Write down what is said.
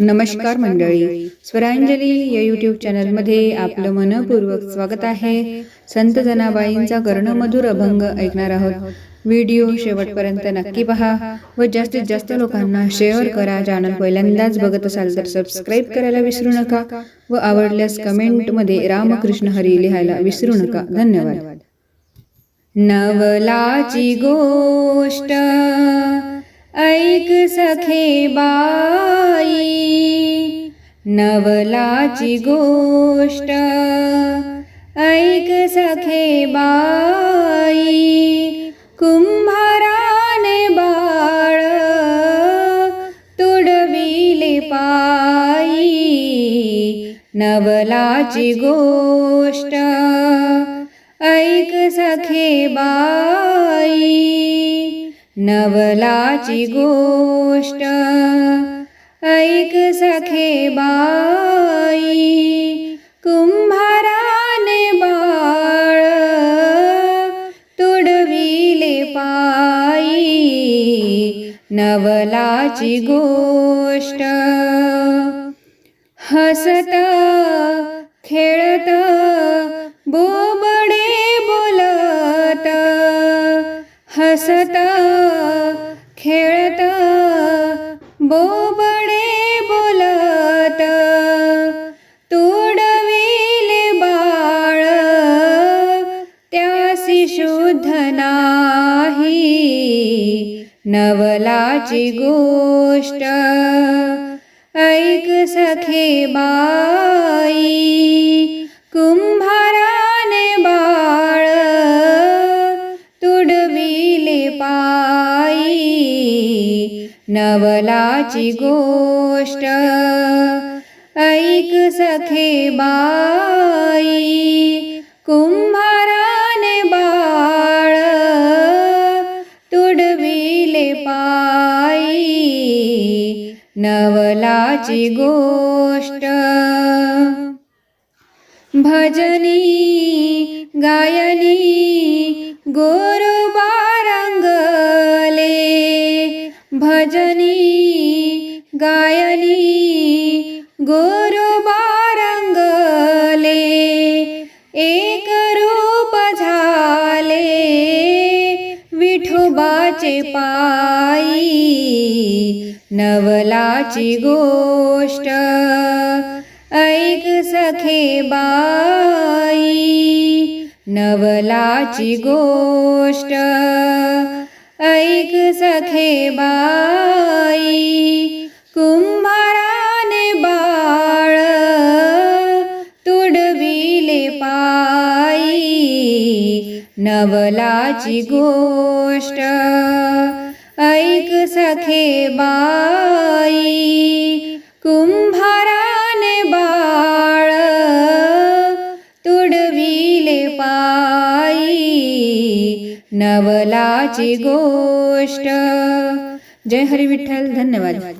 नमस्कार मंडळी. स्वरांजली या यूट्यूब चॅनलमध्ये आपलं मनपूर्वक स्वागत आहे. संत जनाबाईंचा कर्णमधुर अभंग ऐकणार आहोत. व्हिडिओ शेवटपर्यंत नक्की पहा व जास्तीत जास्त लोकांना शेअर करा. चॅनल पहिल्यांदाच बघत असाल तर सबस्क्राईब करायला विसरू नका व आवडल्यास कमेंटमध्ये रामकृष्ण हरी लिहायला विसरू नका. धन्यवाद. नवलाची गोष्ट ऐक सखे बाई नवलाची गोष्ट. ऐक सखे बाई कुंभाराने बाळ तुडविले पायी नवलाची गोष्ट. ऐक सखे बाई नवलाची गोष्ट. ऐक सखे बाई कुंभाराने बाळ तुडविले पायी. नवलाची गोष्ट. हसत हसत खेळत बोबडे बोलत तोडविले बाळ त्यासी शुद्ध नाही नवलाची गोष्ट. ऐक सखे बाई कुंभ नवलाची गोष्ट. ऐक सखे बाई कुंभाराने बाळ तुडविले पायी. नवलाची गोष्ट. भजनी गायनी गोरुबा भजनी गायनी गोरोबा रंगले एक रूप झाले विठोबाचे पायी नवलाची गोष्ट. ऐक सखे बाई नवलाची गोष्ट. ऐक सखे बाई कुंभाराने बाळ तुडविले पायी नवलाची गोष्ट. ऐक सखे बाई कुंभार नवलाची गोष्ट. जय हरी विठ्ठल धन्यवाद.